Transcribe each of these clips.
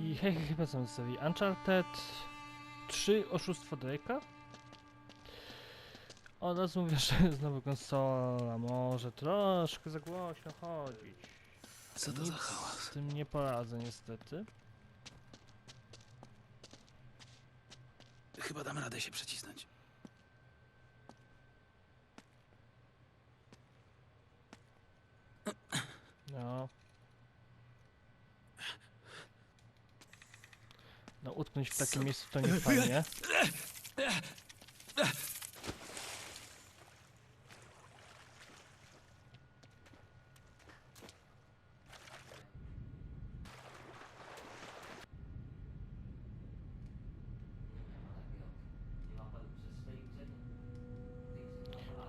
I hej, hej, chyba są zostawi Uncharted 3 Oszustwo Drake'a. Od razu mówię, że znowu konsola może troszkę za głośno chodzić. Co to Nic za hałas? z tym nie poradzę niestety. Chyba dam radę się przecisnąć. No. No utknąć w takim miejscu to nie fajnie.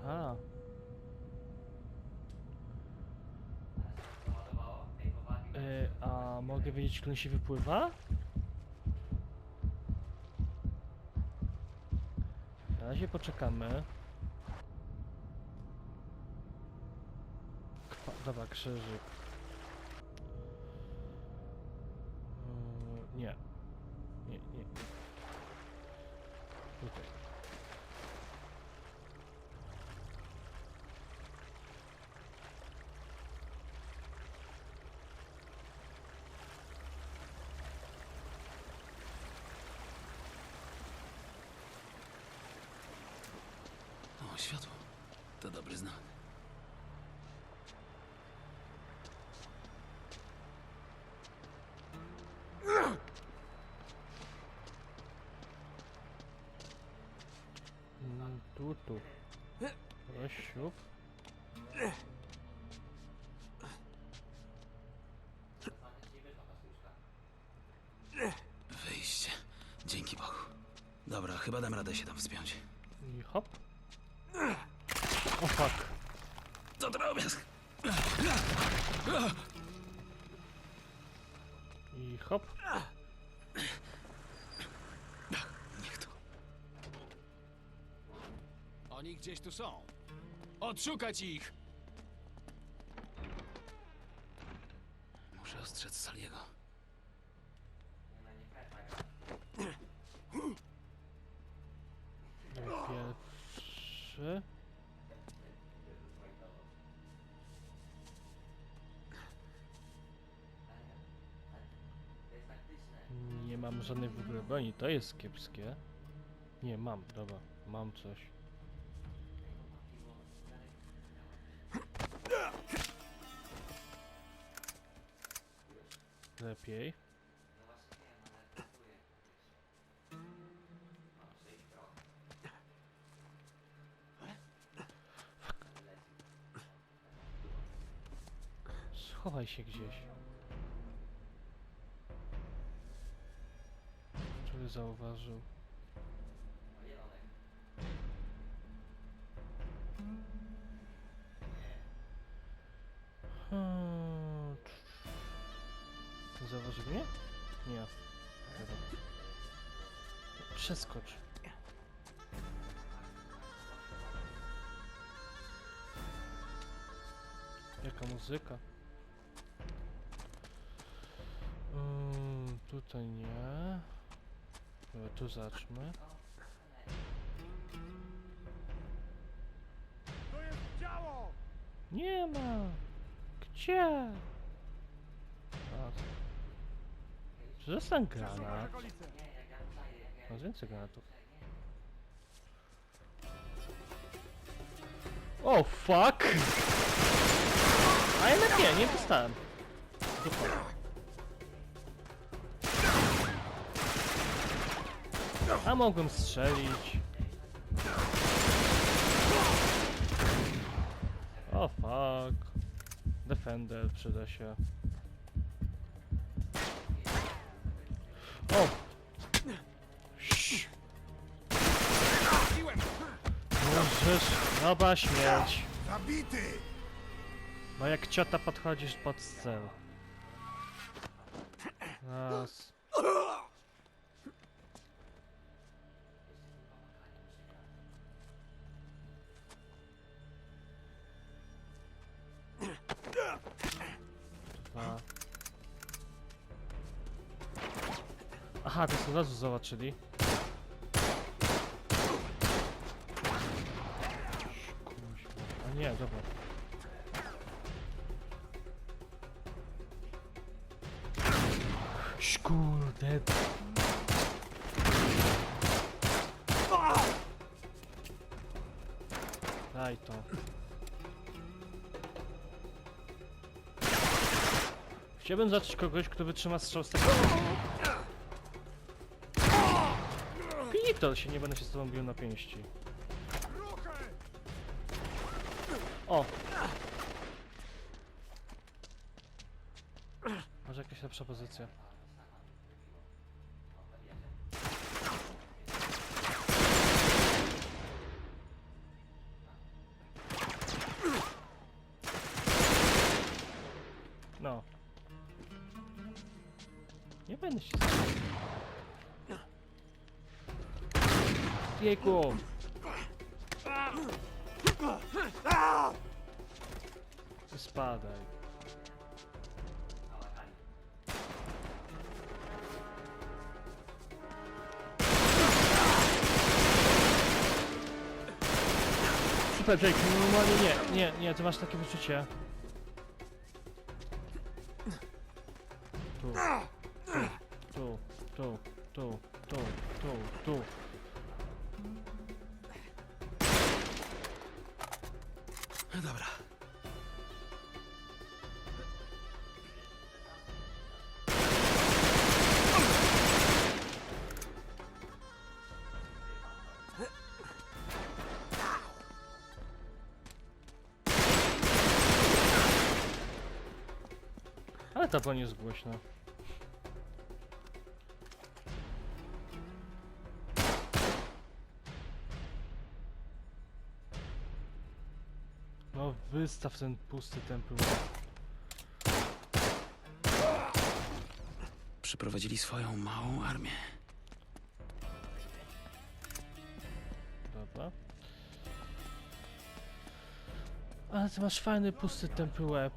A. Y, a mogę wiedzieć, kto się wypływa? Razie poczekamy. Kwa dobra, krzyżyk. Dam radę się tam wspiąć. I hop. O fuck. To drobiazg! I hop. Niech to. Oni gdzieś tu są. Odszukać ich! Pierwszy. Nie mam żadnej w ogóle broni, to jest kiepskie. Nie, mam, dobra, mam coś. Lepiej. Schowaj się gdzieś. Czy zauważył? Hmm. Zauważył mnie? Nie. Przeskocz. Jaka muzyka? Mm, tutaj nie. Dobra, tu zacznę. To jest działo! Nie ma! Gdzie? A, Czy jest ten granat? okolice. Mam więcej granatów. O, fuck! A jednak nie, nie dostałem. A mogłem strzelić. O, fuck. Defender przyda się. O! Sz. Możesz, dobra śmierć. Zabity! No jak ciota podchodzisz pod cel. Raz. Od razu zobaczyli. A nie, dobra. Kurde. Daj to. Chciałbym zacząć kogoś, kto wytrzyma strzał z tego. Pinito się nie będę się z tobą bił na pięści. O! Może jakaś lepsza pozycja. Jejku! Spadaj. Super, Jake, no normalnie nie, nie, nie, ty masz takie wyczucie. Tu, tu, tu, tu, tu, tu, tu, Ale ta broń jest głośna. No wystaw ten pusty tempel. Przyprowadzili swoją małą armię. Dobra. Ale ty masz fajny pusty tępy łeb.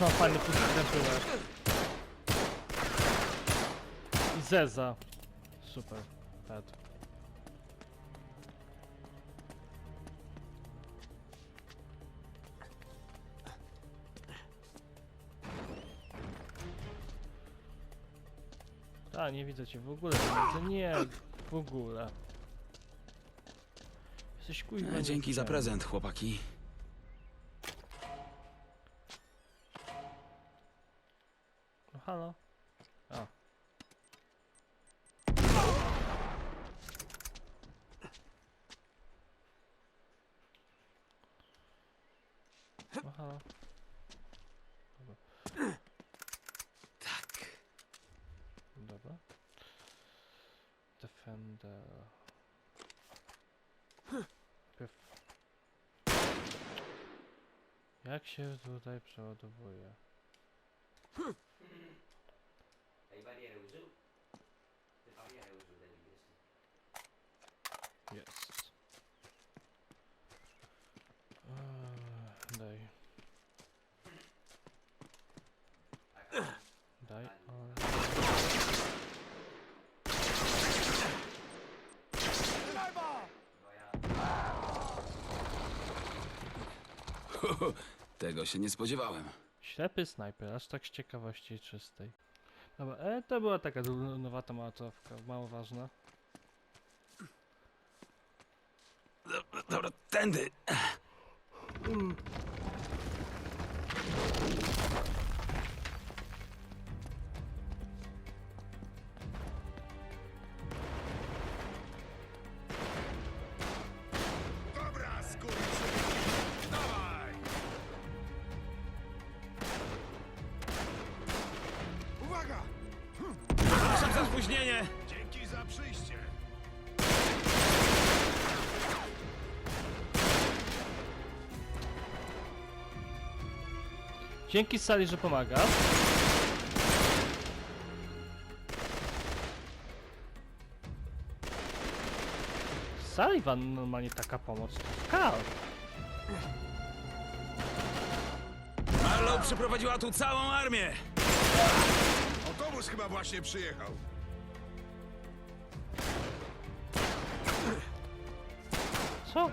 Też mam fajny pusty. I Zeza. Super. Pet. A, nie widzę cię w ogóle, nie widzę, nie, w ogóle. Jesteś kuźwa Dzięki za prezent, chłopaki. No halo? A. No halo? Dobra. Tak. Dobra. Defender. Pierw. Jak się tutaj przeładowuje? Hai barriere uso? Le barriere uso delle vesti. Jest. Eee, Daj. Daj. o. Lewa! Tego się nie spodziewałem. Ślepy snajper, aż tak z ciekawości czystej. Dobra, e, to była taka nowata małatowka, mało ważna. Dobra, tędy. Za przyjście! Dzięki Sali, że pomaga. Sullivan normalnie taka pomoc. Karl. Marlow przyprowadziła tu całą armię! Autobus chyba właśnie przyjechał. Co?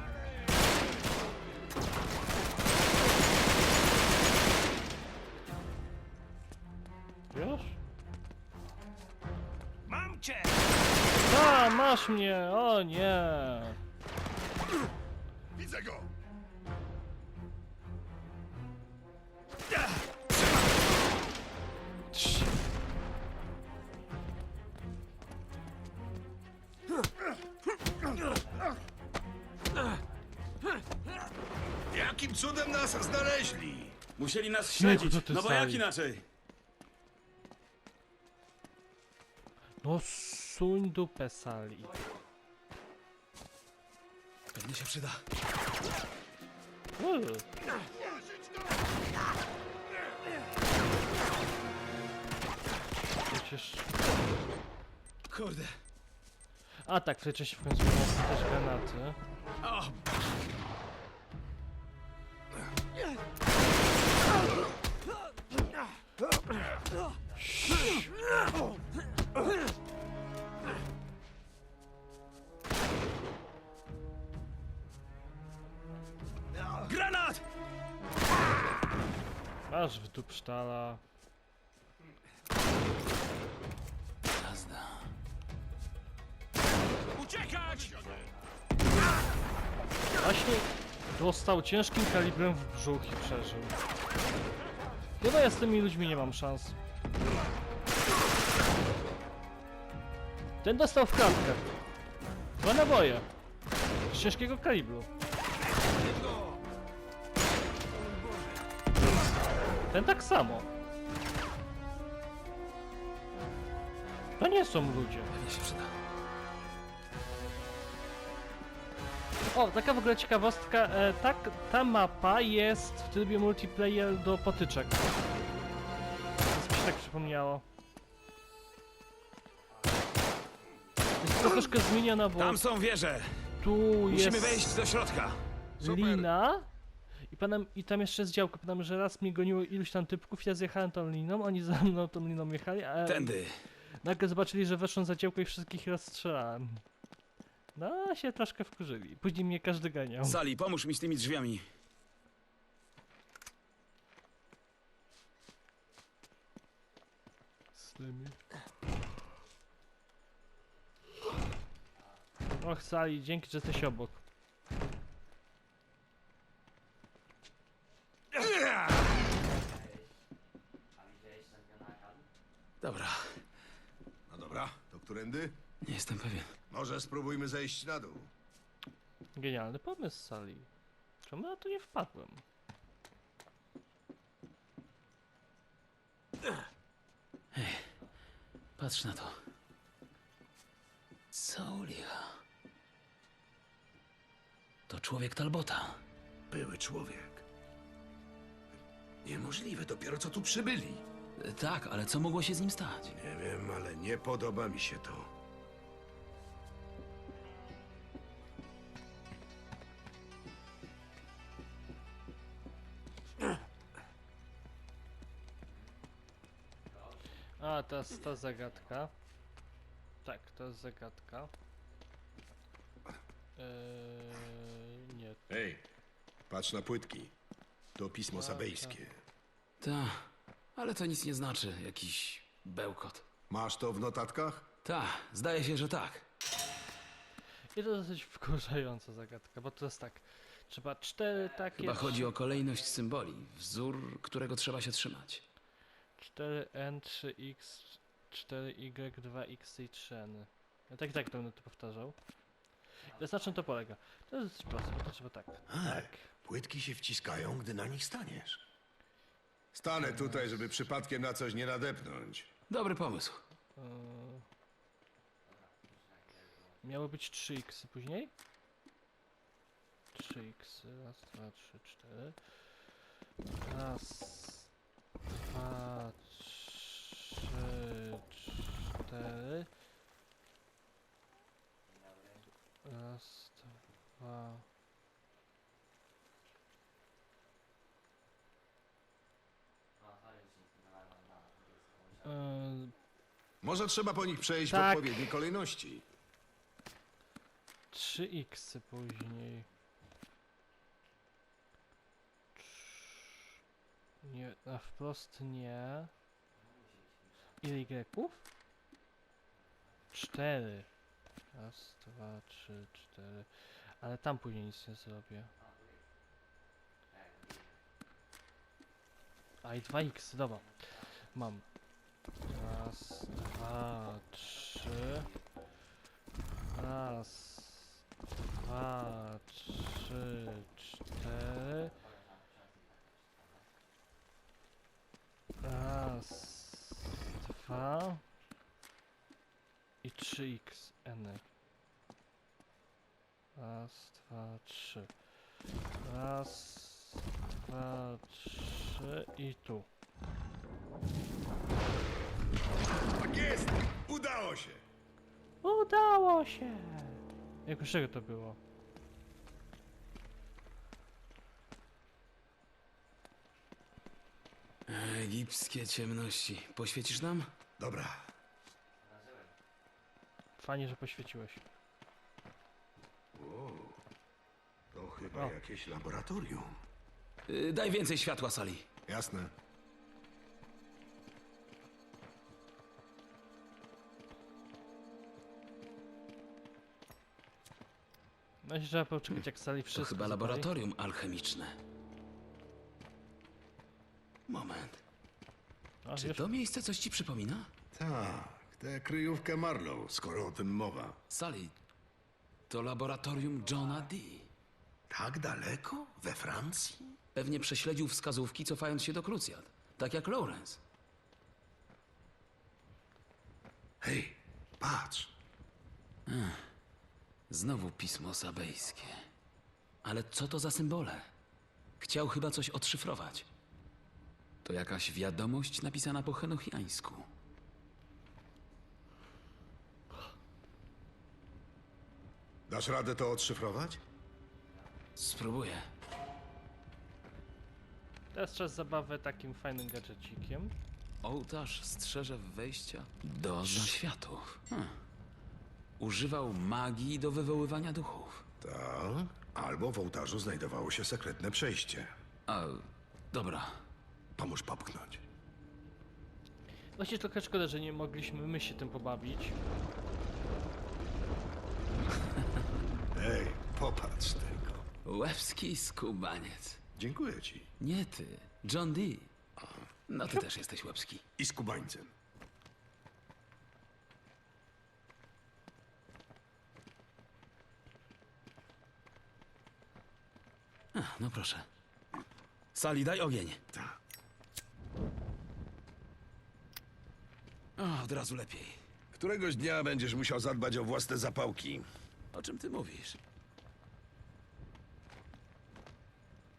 Już? Mam cię! A, masz mnie! O nie! Widzę go! Cudem nas znaleźli? Musieli nas śledzić, co ty no bo jak stali. inaczej? No suń dupę sali. Pewnie się przyda. Uuu. Przecież... Kurde. A tak, części w końcu miał też granaty. O, sztala. Jazda. Uciekać! Właśnie dostał ciężkim kalibrem w brzuch i przeżył. Chyba ja z tymi ludźmi nie mam szans. Ten dostał w klatkę. Dwa naboje. Z ciężkiego kalibru. Ten tak samo. To nie są ludzie. Pewnie się przyda. O, taka w ogóle ciekawostka, e, tak, ta mapa jest w trybie multiplayer do potyczek. Więc mi się tak przypomniało. Jest to troszkę zmieniona, bo Tam są wieże. tu Musimy jest wejść do środka. Super. lina i, panem, i tam jeszcze jest działko. Pamiętam, że raz mnie goniło iluś tam typków, ja zjechałem tą liną, oni za mną tą liną jechali, a Tędy. nagle zobaczyli, że weszłem za działko i wszystkich rozstrzelałem. No, się troszkę wkurzyli. Później mnie każdy ganiał. Sali, pomóż mi z tymi drzwiami. z tymi. Och, Sali, dzięki, że jesteś obok. Dobra, No dobra, to którędy? nie jestem pewien. Może spróbujmy zejść na dół. Genialny pomysł, Sali. Czemu na to nie wpadłem? Patrz na to. Co licha? To człowiek Talbota. Były człowiek. Niemożliwe, dopiero co tu przybyli. Tak, ale co mogło się z nim stać? Nie wiem, ale nie podoba mi się to. A, to jest ta zagadka. Tak, to jest zagadka. Eee, nie. Ej, patrz na płytki. To pismo sabejskie. Ta, ale to nic nie znaczy. Jakiś bełkot. Masz to w notatkach? Ta, zdaje się, że tak. I to dosyć wkurzająca zagadka, bo to jest tak. Trzeba cztery takie. Chyba chodzi o kolejność symboli. Wzór, którego trzeba się trzymać. 4N, 3X, 4Y, 2X i 3N. Ja tak i tak to będę to powtarzał. Więc na czym to polega? To jest dosyć proste, bo to trzeba tak. Tak. Płytki się wciskają, gdy na nich staniesz. Stanę tutaj, żeby przypadkiem na coś nie nadepnąć. Dobry pomysł. Yy... Miało być 3X później? 3X, raz, dwa, trzy, cztery. Raz, dwa, trzy, cztery. Raz, dwa, Może trzeba po nich przejść Tak. w odpowiedniej kolejności. 3 x później. Nie, na wprost nie. Ile Y-ów? 4. Raz, dwa, trzy, cztery. Ale tam później nic nie zrobię. A i 2x, dobra. Mam. Raz, dwa, trzy. Raz, dwa, trzy, cztery. Raz, dwa i 3x n. Raz, dwa, trzy. Raz, dwa, trzy i tu. Tak jest! Udało się! Udało się! Jak czego to było? Egipskie ciemności. Poświecisz nam? Dobra. Fajnie, że poświeciłeś. Wow. To chyba O. jakieś laboratorium. Y, daj więcej światła, Sali. Jasne. No i trzeba poczekać jak sali To wszystko chyba zapali. laboratorium alchemiczne. Moment. A, Czy wiesz, to miejsce coś ci przypomina? Tak, tę kryjówkę Marlow, skoro o tym mowa. Sali, to laboratorium Johna Dee. Tak daleko? We Francji? Pewnie prześledził wskazówki, cofając się do krucjat. Tak jak Lawrence. Hej, patrz. Znowu pismo sabejskie. Ale co to za symbole? Chciał chyba coś odszyfrować. To jakaś wiadomość napisana po henochiańsku. Dasz radę to odszyfrować? Spróbuję. Teraz czas zabawy takim fajnym gadżecikiem. Ołtarz strzeże wejścia do zaświatów. Hmm. Używał magii do wywoływania duchów. Tak. Albo w ołtarzu znajdowało się sekretne przejście. A, dobra. Pomóż popchnąć. Właśnie trochę szkoda, że nie mogliśmy my się tym pobawić. Ej, popatrz tego. Łebski skubaniec. Dziękuję ci. Nie ty, John Dee. No ty też jesteś łebski. I z kubańcem. No proszę. Sali, daj ogień. Tak. O, od razu lepiej. Któregoś dnia będziesz musiał zadbać o własne zapałki. O czym ty mówisz?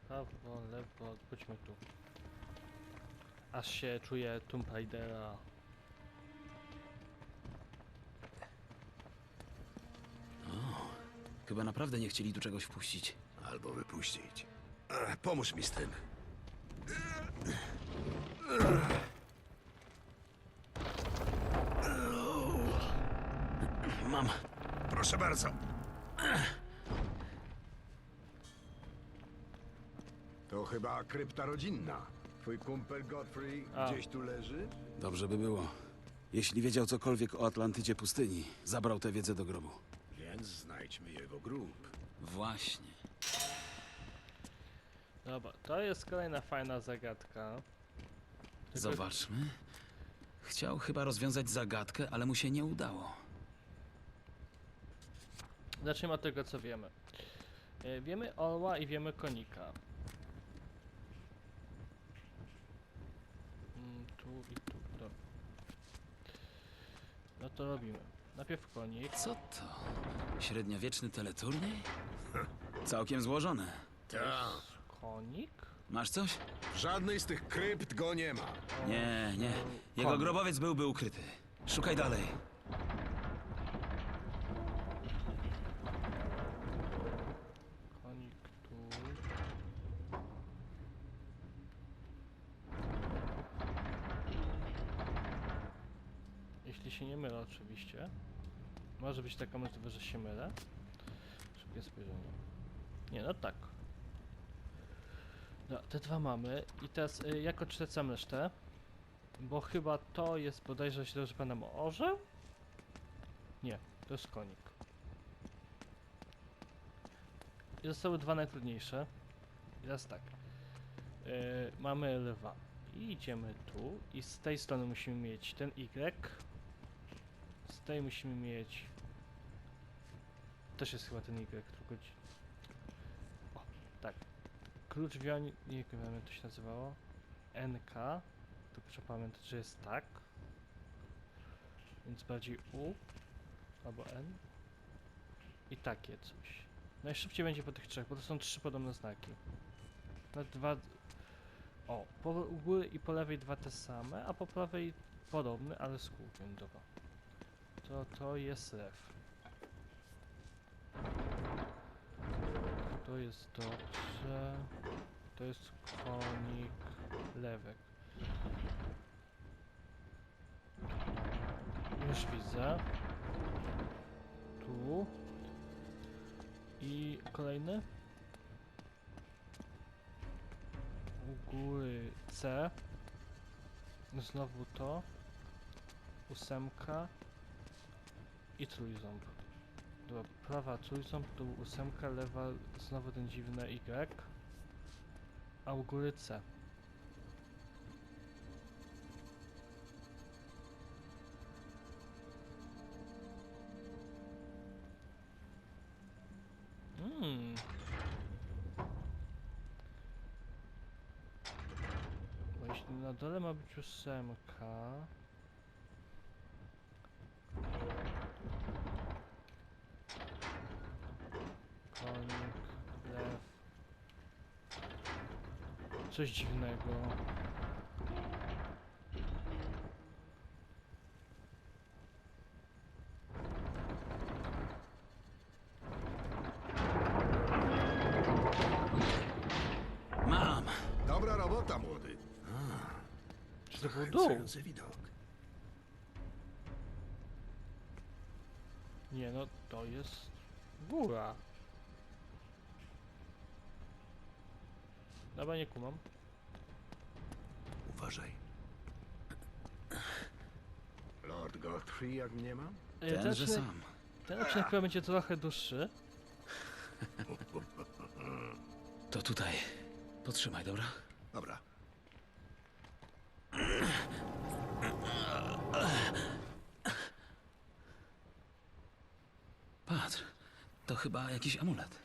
Prawo, lewo, chodźmy tu. Aż się czuję Tomb Raidera. Chyba naprawdę nie chcieli tu czegoś wpuścić. Albo wypuścić. Ech, pomóż mi z tym. Mam. Proszę bardzo. To chyba krypta rodzinna. Twój kumpel Godfrey A. gdzieś tu leży? Dobrze by było. Jeśli wiedział cokolwiek o Atlantycie pustyni, zabrał tę wiedzę do grobu. Więc znajdźmy jego grób. Właśnie. Dobra, to jest kolejna fajna zagadka. Tylko- Zobaczmy. Chciał chyba rozwiązać zagadkę, ale mu się nie udało. Zacznijmy od tego, co wiemy. E, Wiemy orła i wiemy konika. Mm, tu i tu, dobra. No to robimy. Najpierw konik. Co to? Średniowieczny teleturniej? Całkiem złożone. Tak. Konik? Masz coś? W żadnej z tych krypt go nie ma. Nie, nie. Jego Konik. grobowiec byłby ukryty. Szukaj dalej. Konik tu. Jeśli się się nie mylę oczywiście. Może być taka możliwość, że się mylę. Szybkie spojrzenie. Nie, no tak. No, te dwa mamy i teraz y, jak odczytam resztę? Bo chyba to jest bodajże, jeśli dobrze pamiętam, orzeł? Nie, to jest konik. I zostały dwa najtrudniejsze. I teraz tak. Yy, mamy lwa. I idziemy tu. I z tej strony musimy mieć ten Y. Z tej musimy mieć. Też jest chyba ten Y, tylko. Klucz wioń. Nie wiem, jak to się nazywało. NK. Tylko trzeba pamiętać, że jest tak. Więc bardziej U. Albo N. I takie coś. Najszybciej będzie po tych trzech, bo to są trzy podobne znaki. Na dwa. O, po góry i po lewej dwa te same, a po prawej podobne, ale z kółkiem. Dobra. To to jest ref. To jest dobrze. To jest konik lewek. Już widzę. Tu. I kolejny. U góry C. Znowu to. Ósemka. I trójząb. Dobra, prawa trójząb, tu ósemka, lewa znowu ten dziwny Y. A u góry C. Mm. Bo jeśli na dole ma być ósemka... Konik, lew... Coś dziwnego. Mam! Dobra robota, młody. Czy to był dół? Zachęcający widok. Nie no, to jest góra. Dobra, nie kumam. Uważaj. Lord Godfrey, jak mnie ma? E, ten, Tenże odcinek, sam. ten odcinek chyba będzie trochę dłuższy. To tutaj. Potrzymaj, dobra? Dobra. Patrz. To chyba jakiś amulet.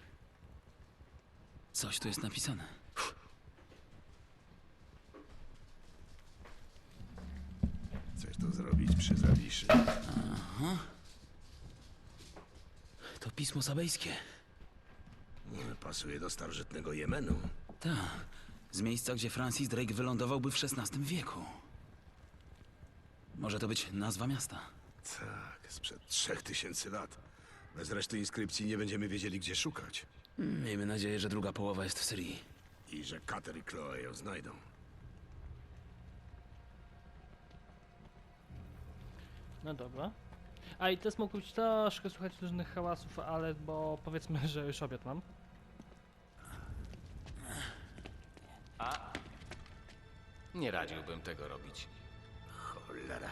Coś tu jest napisane. To zrobić przy zawiszy? To pismo sabejskie. Pasuje do starożytnego Jemenu. Ta. Z miejsca, gdzie Francis Drake wylądowałby w XVI wieku. Może to być nazwa miasta. Tak, sprzed trzech tysięcy lat. Bez reszty inskrypcji nie będziemy wiedzieli, gdzie szukać. Mm, Miejmy nadzieję, że druga połowa jest w Syrii. I że Kater i Chloe ją znajdą. No dobra. A i teraz mógł być troszkę słuchać różnych hałasów, ale bo powiedzmy, że już obiad mam. Nie radziłbym tego robić. Cholera.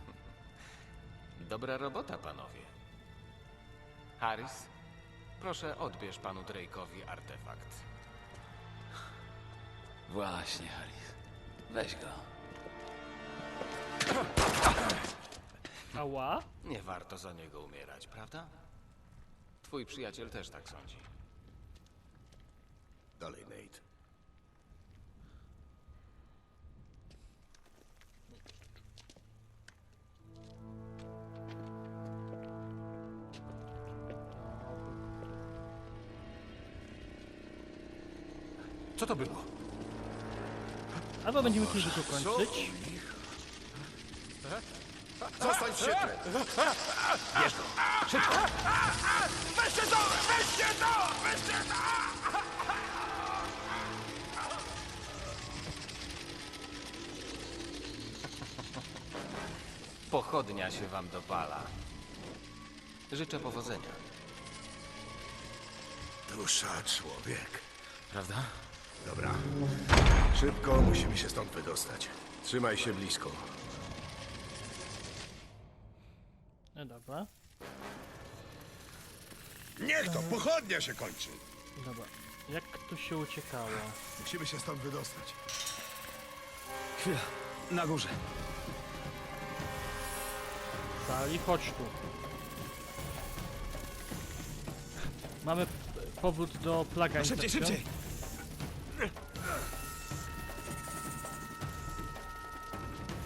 Dobra robota, panowie. Harris, proszę odbierz panu Drake'owi artefakt. Właśnie, Harris. Weź go. Ała? Nie warto za niego umierać, prawda? Twój przyjaciel też tak sądzi. Dalej, Nate. Co to było? Albo będziemy tu tylko kończyć. Zostań w świetle! pochodnia się wam dopala. Życzę powodzenia. Dusza człowiek. Prawda? Dobra. Szybko musimy się stąd wydostać. Trzymaj się blisko. No dobra. Niech to, pochodnia się kończy. Dobra. Jak tu się uciekało? Musimy się stąd wydostać. Chwila, na górze. Sali, chodź tu. Mamy p- powrót do plaga Szybciej, infekcją. szybciej!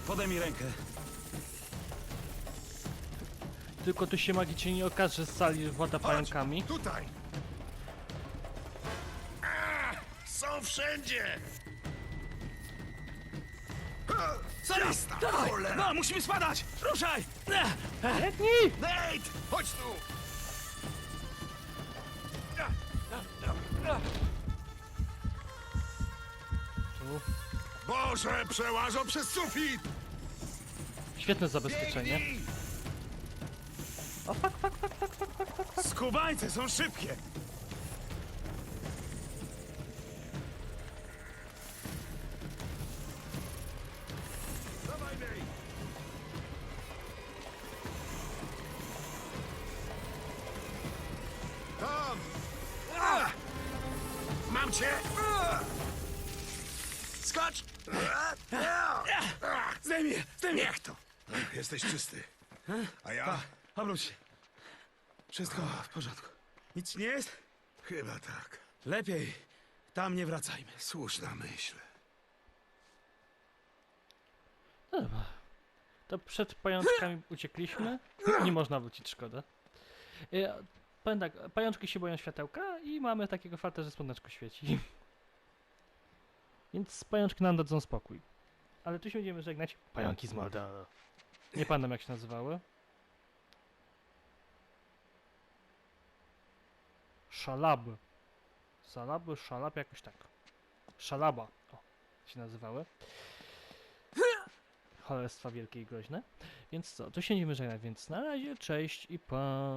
Podaj mi rękę. Tylko tu się magicznie nie okaże, że z sali włada pająkami. Tutaj! A, są wszędzie! Zarasta! Cholera! No, musimy spadać! Ruszaj! Biegnij! Nate! Chodź tu! Tu. Boże, przełażą przez sufit! Świetne zabezpieczenie. Biegnij! Skubańce są szybkie! Dawaj, Nate! Tam! A! Mam cię! A! Skocz! Zdejmij, zdejmij! Niech to! Jesteś czysty. A ja? Obróć się. Wszystko w porządku. Nic nie jest? Chyba tak. Lepiej. Tam nie wracajmy. Słuszna myśl. Dobra. To przed pajączkami uciekliśmy. Nie można wrócić, szkoda. E, Powiem tak, pajączki się boją światełka i mamy takiego farta, że słoneczko świeci. Więc pajączki nam dadzą spokój. Ale tu się będziemy żegnać. Pająki z Mordora. Nie pamiętam jak się nazywały. Szalaby. Szalaby, szalab, jakoś tak. Szalaba. O, się nazywały. Cholerstwa wielkie i groźne. Więc co, tu się nie żegnać, więc na razie, cześć i pa.